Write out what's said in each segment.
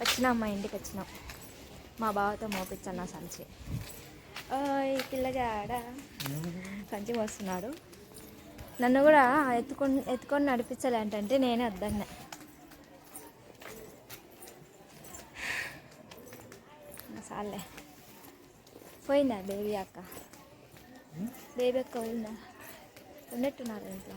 వచ్చినాం మా ఇంటికి వచ్చినాం. మా బావతో మోపించాను నా సంచి. ఓయ్ పిల్లగాడ? సంచి వస్తున్నాడు నన్ను కూడా ఎత్తుకొని ఎత్తుకొని నడిపించాలి అంటే నేనే వద్దన్నా సార్లే. పోయిందా బేబీ అక్క? బేబీ అక్క పోయిందా? ఉన్నట్టున్నారు ఇంట్లో.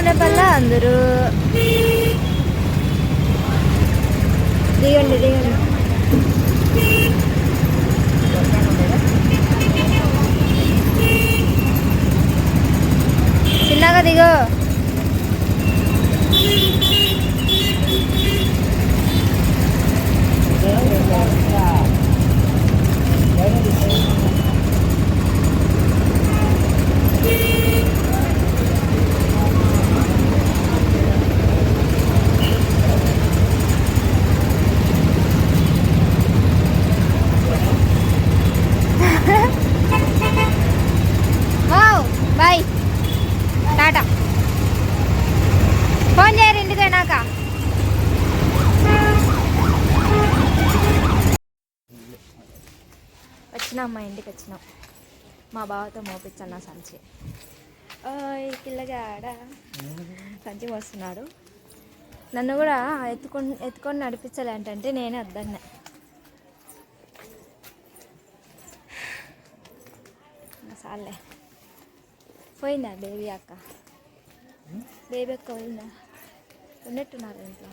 ఇది పల్ల అందరూ దిగండి దిగండి చిన్నగా దిగో Thank you. Bye. Tata. Phone చేయరు ఇంటికి పోయినాక వచ్చినాం మా ఇంటికి వచ్చినాం. మా బావతో మోపించాను నా సంచి. ఓయ్ పిల్లగాడ. సంచి వస్తున్నాడు నన్ను కూడా ఎత్తుకొని ఎత్తుకొని నడిపించాలి అంటే నేనే వద్దన్నా. సార్లే. పోయిందా బేబీ అక్క? బేబీ అక్క పోయిందా? ఉన్నట్టున్నారు ఇంట్లో.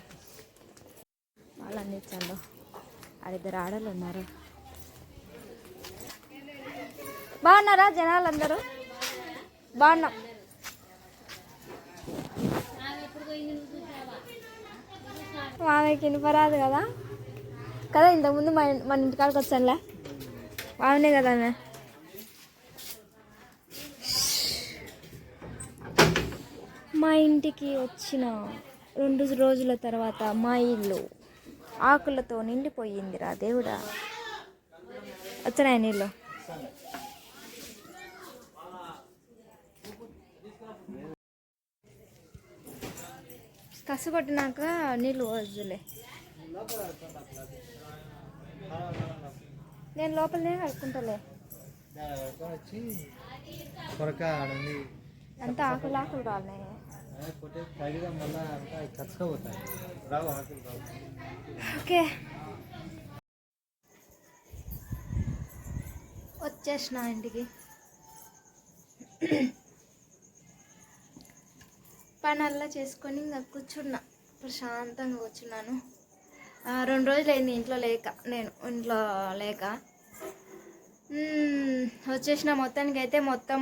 వాళ్ళు అందించాను ఆడిద్దరు ఆడలు ఉన్నారు. బాగున్నారా జనాలు అందరూ బాగున్నాం. మామయ్యకి వినపరాదు కదా? కదా ఇంతకుముందు మన మన ఇంటికాడికి వచ్చానులే. బాగున్నాయి కదా మా ఇంటికి వచ్చిన రెండు రోజుల తర్వాత మా ఇల్లు ఆకులతో నిండిపోయిందిరా దేవుడా. వచ్చినాయి నీళ్ళు కసు కొట్టినాక నీళ్ళు వద్దులే నేను లోపలనే కడుక్కుంటాలే. అంతా ఆకులు ఆకులు రాలినాయి ఓకే. వచ్చేసిన ఇంటికి. పనల్లా చేసుకొని ఇంకా కూర్చున్నా. ప్రశాంతంగా కూర్చున్నాను. రెండు రోజులు అయింది ఇంట్లో లేక. నేను ఇంట్లో లేక. వచ్చేసిన మొత్తానికి అయితే మొత్తం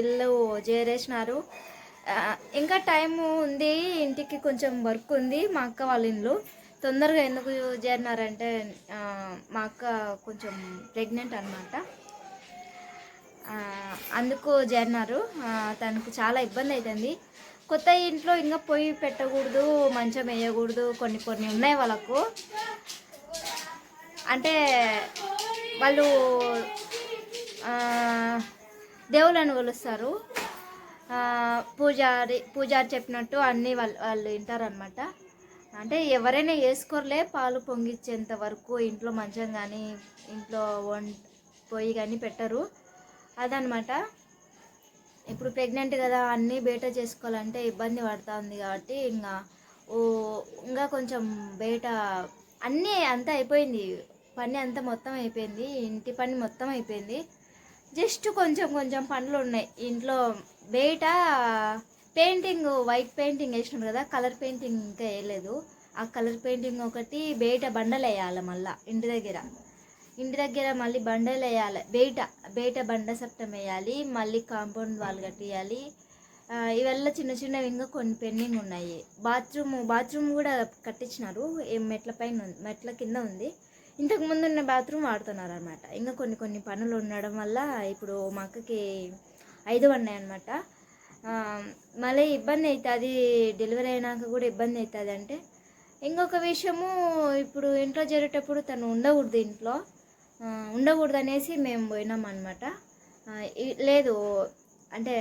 ఇల్లు చేరేసినారు ఇంకా టైం ఉంది ఇంటికి కొంచెం వర్క్ ఉంది మా అక్క వాళ్ళ ఇంట్లో తొందరగా ఎందుకు చేరినారంటే మా అక్క కొంచెం ప్రెగ్నెంట్ అనమాట అందుకు చేరినారు. తనకు చాలా ఇబ్బంది అవుతుంది కొత్త ఇంట్లో ఇంకా పొయ్యి పెట్టకూడదు మంచం వేయకూడదు కొన్ని కొన్ని ఉన్నాయి వాళ్ళకు. అంటే వాళ్ళు దేవుళ్ళని కొలుస్తారు పూజారి పూజారి చెప్పినట్టు అన్నీ వాళ్ళు వాళ్ళు వింటారనమాట అంటే ఎవరైనా వేసుకోరలే పాలు పొంగిచ్చేంత వరకు ఇంట్లో మంచం కానీ ఇంట్లో వం పొయ్యి కానీ పెట్టరు. అదనమాట ఇప్పుడు ప్రెగ్నెంట్ కదా అన్నీ బయట చేసుకోవాలంటే ఇబ్బంది పడుతుంది కాబట్టి ఇంకా ఓ ఇంకా కొంచెం బయట అన్నీ అంతా అయిపోయింది. పని అంతా మొత్తం అయిపోయింది. ఇంటి పని మొత్తం అయిపోయింది. జస్ట్ కొంచెం కొంచెం పనులు ఉన్నాయి. ఇంట్లో బయట పెయింటింగ్ వైట్ పెయింటింగ్ వేసినాం కదా కలర్ పెయింటింగ్ ఇంకా వేయలేదు. ఆ కలర్ పెయింటింగ్ ఒకటి బయట బండలు వేయాలి మళ్ళీ ఇంటి దగ్గర. ఇంటి దగ్గర మళ్ళీ బండలు వేయాలి బయట బయట బండ సప్తం వేయాలి మళ్ళీ కాంపౌండ్ వాల్ కట్టియాలి. ఇవల్ల చిన్న చిన్నవి ఇంకా కొన్ని పెండింగ్ ఉన్నాయి. బాత్రూమ్ బాత్రూమ్ కూడా కట్టించినారు. మెట్ల పైన ఉంది మెట్ల కింద ఉంది. ఇంతకుముందు ఉన్న బాత్రూమ్ వాడుతున్నారు అనమాట ఇంకా కొన్ని కొన్ని పనులు ఉండడం వల్ల ఇప్పుడు మా అక్కకి ఐదు ఉన్నాయి అనమాట మళ్ళీ ఇబ్బంది అవుతుంది డెలివరీ అయినాక కూడా ఇబ్బంది అవుతుంది అంటే ఇంకొక విషయము ఇప్పుడు ఇంట్లో జరిగేటప్పుడు తను ఉండకూడదు ఇంట్లో. ఉండకూడదు అనేసి మేము పోయినాం అనమాట లేదు అంటే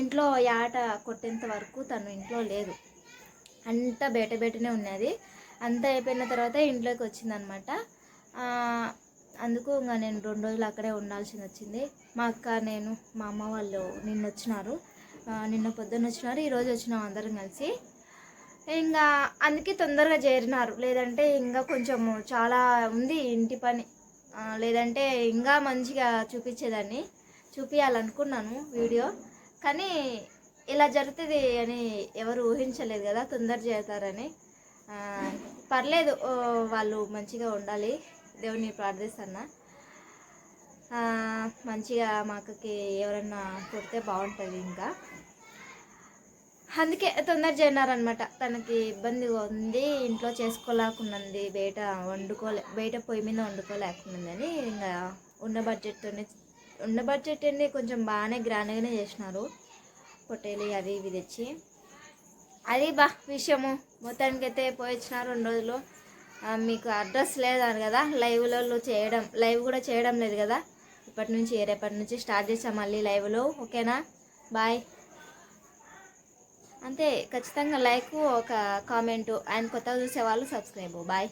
ఇంట్లో ఆట కొట్టేంత వరకు తను ఇంట్లో లేదు. అంతా బయట బయటనే ఉన్నది. అంతా అయిపోయిన తర్వాత ఇంట్లోకి వచ్చిందనమాట అందుకు ఇంకా నేను రెండు రోజులు అక్కడే ఉండాల్సి వచ్చింది. మా అక్క నేను మా అమ్మ వాళ్ళు నిన్న వచ్చినారు. నిన్న పొద్దున్న వచ్చినారు ఈరోజు వచ్చినాం అందరం కలిసి. ఇంకా అందుకే తొందరగా చేరినారు. లేదంటే ఇంకా కొంచెం చాలా ఉంది ఇంటి పని. లేదంటే ఇంకా మంచిగా చూపించేదాన్ని. చూపించాలనుకున్నాను వీడియో. కానీ ఇలా జరుగుతుంది అని ఎవరు ఊహించలేదు కదా తొందర చేస్తారని పర్లేదు వాళ్ళు మంచిగా ఉండాలి. దేవుడిని ప్రార్థిస్తున్నా. మంచిగా మా అక్కకి ఎవరన్నా కొడితే బాగుంటుంది ఇంకా. అందుకే తొందర చేయనారనమాట తనకి ఇబ్బందిగా ఉంది ఇంట్లో చేసుకోలేకున్నది బయట వండుకోలే బయట పొయ్యి మీద వండుకోలేకున్నదని ఇంకా ఉన్న బడ్జెట్తోనే ఉన్న బడ్జెట్ అండి కొంచెం బాగానే గ్రాండ్గానే చేసినారు. పొట్టేలు అవి ఇవి తెచ్చి. అది బా విషయము. మొత్తానికి అయితే పోయిచ్చినారు రెండు రోజులు. మీకు అడ్రస్ లేదని కదా లైవ్లలో చేయడం లైవ్ కూడా చేయడం లేదు కదా. ఇప్పటి నుంచి రేపటి నుంచి స్టార్ట్ చేసాం మళ్ళీ లైవ్లో ఓకేనా? బాయ్. అంతే ఖచ్చితంగా లైక్ ఒక కామెంటు అండ్ కొత్తగా చూసే వాళ్ళు సబ్స్క్రైబ్ బాయ్.